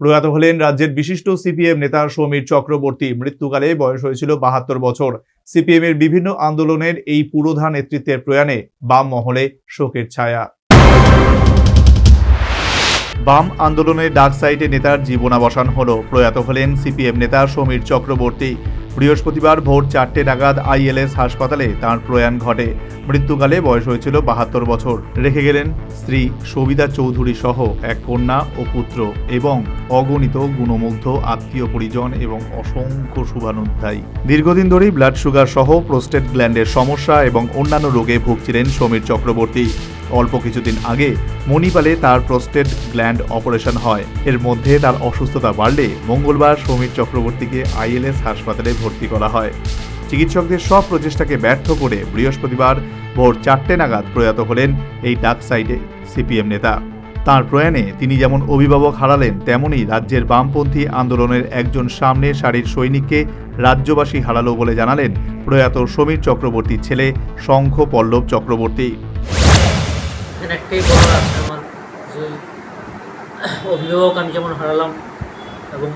প্রয়াত হলেন রাজ্যের বিশিষ্ট সিপিএম নেতা সমীর চক্রবর্তী। মৃত্যুকালে বয়স হয়েছিল বাহাত্তর বছর। সিপিএম এর বিভিন্ন আন্দোলনের এই পুরোধা নেতৃত্বের প্রয়াণে বাম মহলে শোকের ছায়া। বাম আন্দোলনের ডাক সাইটে নেতার জীবনাবসান হল। প্রয়াত হলেন সিপিএম নেতা সমীর চক্রবর্তী। বৃহস্পতিবার ভোর চারটে নাগাদ আইএলএস হাসপাতালে তার প্রয়াণ ঘটে। মৃত্যুকালে বয়স হয়েছিল বাহাত্তর বছর। রেখে গেলেন স্ত্রী সবিতা চৌধুরী সহ এক কন্যা ও পুত্র এবং অগণিত গুণমুগ্ধ আত্মীয় পরিজন এবং অসংখ্য শুভানুধ্যায়ী। দীর্ঘদিন ধরেই ব্লাড সুগার সহ প্রোস্টেট গ্ল্যান্ডের সমস্যা এবং অন্যান্য রোগে ভুগছিলেন সমীর চক্রবর্তী। অল্প কিছুদিন আগে মণিপালে তার প্রোস্টেট গ্ল্যান্ড অপারেশন হয়। এর মধ্যে তার অসুস্থতা বাড়লে মঙ্গলবার সমীর চক্রবর্তীকে আইএলএস হাসপাতালে ভর্তি করা হয়। চিকিৎসকদের সব প্রচেষ্টাকে ব্যর্থ করে বৃহস্পতিবার ভোর চারটে নাগাদ প্রয়াত হলেন এই ডাক সাইডে সিপিএম নেতা। তার প্রয়াণে তিনি যেমন অভিভাবক হারালেন তেমনই রাজ্যের বামপন্থী আন্দোলনের একজন সামনের সারির সৈনিককে রাজ্যবাসী হারালো বলে জানালেন প্রয়াত সমীর চক্রবর্তীর ছেলে শঙ্খ পল্লব চক্রবর্তী। এখানে একটাই বলার আছে আমার, যে অভিভাবক আমি যেমন হারালাম এবং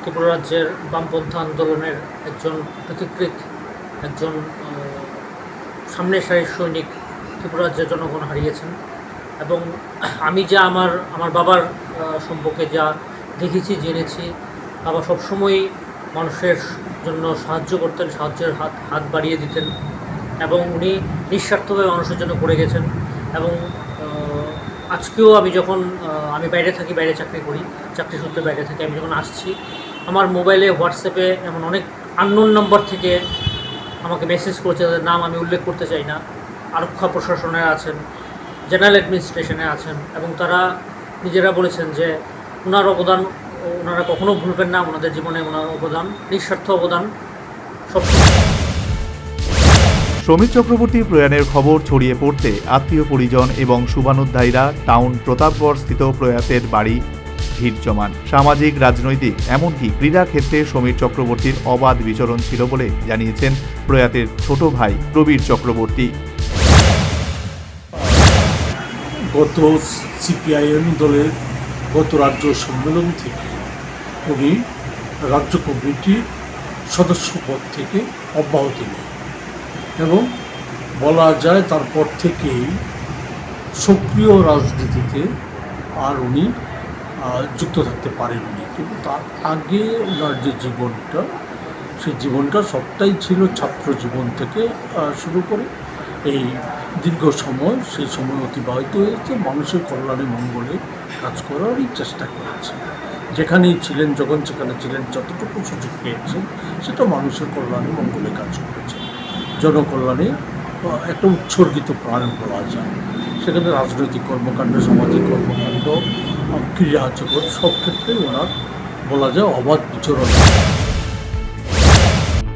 ত্রিপুরা রাজ্যের বামপন্থা আন্দোলনের একজন পথিকৃৎ একজন সামনের সারির সৈনিক ত্রিপুরা রাজ্যের জনগণ হারিয়েছেন এবং আমি যা আমার আমার বাবার সম্পর্কে যা দেখেছি, জেনেছি, বাবা সবসময়ই মানুষের জন্য সাহায্য করতেন, সাহায্যের হাত হাত বাড়িয়ে দিতেন এবং উনি নিঃস্বার্থভাবে মানুষের জন্য করে গেছেন। এবং আজকেও আমি যখন আমি বাইরে থাকি, বাইরে চাকরি করি, চাকরি সূত্রে বাইরে থাকি, আমি যখন আসছি, আমার মোবাইলে, হোয়াটসঅ্যাপে এমন অনেক আননোন নম্বর থেকে আমাকে মেসেজ করেছে, তাদের নাম আমি উল্লেখ করতে চাই না। আরক্ষা প্রশাসনে আছেন জেনারেল অ্যাডমিনিস্ট্রেশনে আছেন, এবং তারা নিজেরা বলেছেন যে ওনার অবদান ওনারা কখনো ভুলবেন না ওনাদের জীবনে ওনার অবদান, নিঃস্বার্থ অবদান সব সমীর চক্রবর্তী প্রয়াণের খবর ছড়িয়ে পড়তে আত্মীয় পরিজন এবং শুভানুধ্যায়ীরা টাউন প্রতাপগড় স্থিত প্রয়াতের বাড়ি ভিড় জমান। সামাজিক, রাজনৈতিক, এমনকি ক্রীড়া ক্ষেত্রে সমীর চক্রবর্তীর অবাধ বিচরণ ছিল বলে জানিয়েছেন প্রয়াতের ছোট ভাই প্রবীর চক্রবর্তী। গত সিপিআইএম দলের গত রাজ্য সম্মেলন থেকে উনি রাজ্য কমিটির সদস্য পদ থেকে অব্যাহতি নেন এবং বলা যায় তারপর থেকেই সক্রিয় রাজনীতিতে আর উনি যুক্ত থাকতে পারেননি। কিন্তু তার আগে ওনার যে জীবনটা, সেই জীবনটা সবটাই ছিল ছাত্র জীবন থেকে শুরু করে। এই দীর্ঘ সময়, সেই সময় অতিবাহিত হয়েছে, মানুষের কল্যাণে মঙ্গলে কাজ করারই চেষ্টা করেছে। যেখানেই ছিলেন, যখন সেখানে ছিলেন, যতটুকু সুযোগ পেয়েছেন, সেটা মানুষের কল্যাণে মঙ্গলে কাজ করেছে জনকল্যাণে একটা উৎসর্গিত প্রাণ বলা যায়। সেখানে রাজনৈতিক কর্মকাণ্ড, সামাজিক কর্মকাণ্ড, ক্রীড়া জগৎ সব ক্ষেত্রেই ওনার বলা যায় অবাধ বিচরণ।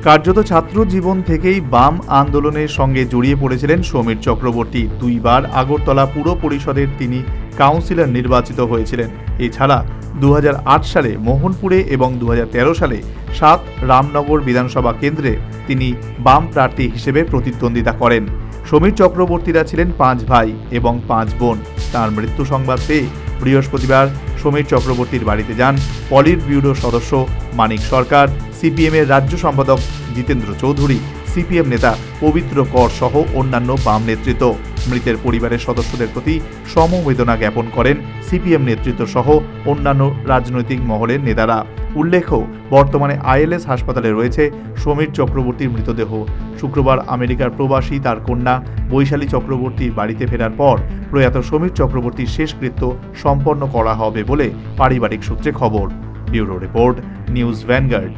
কার্যত ছাত্র জীবন থেকেই বাম আন্দোলনের সঙ্গে জড়িয়ে পড়েছিলেন সমীর চক্রবর্তী। দুইবার আগরতলা পুর পরিষদের তিনি কাউন্সিলর নির্বাচিত হয়েছিলেন। এছাড়া দু হাজার আট সালে মোহনপুরে এবং দু হাজার তেরো সালে সাত রামনগর বিধানসভা কেন্দ্রে তিনি বাম প্রার্থী হিসেবে প্রতিদ্বন্দ্বিতা করেন। সমীর চক্রবর্তীরা ছিলেন পাঁচ ভাই এবং পাঁচ বোন। তার মৃত্যু সংবাদ পেয়ে বৃহস্পতিবার সমীর চক্রবর্তীর বাড়িতে যান পলিট ব্যুরো সদস্য মানিক সরকার সিপিএমের রাজ্য সম্পাদক জিতেন্দ্র চৌধুরী, সিপিএম নেতা পবিত্র কর সহ অন্যান্য বাম নেতৃত্ব। মৃতের পরিবারের সদস্যদের প্রতি সমবেদনা জ্ঞাপন করেন সিপিএম নেতৃত্ব সহ অন্যান্য রাজনৈতিক মহলের নেতারা। উল্লেখ্য, বর্তমানে আইএলএস হাসপাতালে রয়েছে সমীর চক্রবর্তীর মৃতদেহ। শুক্রবার আমেরিকার প্রবাসী তার কন্যা বৈশালী চক্রবর্তীর বাড়িতে ফেরার পর প্রয়াত সমীর চক্রবর্তীর শেষকৃত্য সম্পন্ন করা হবে বলে পারিবারিক সূত্রে খবর। Bureau report, News Vanguard.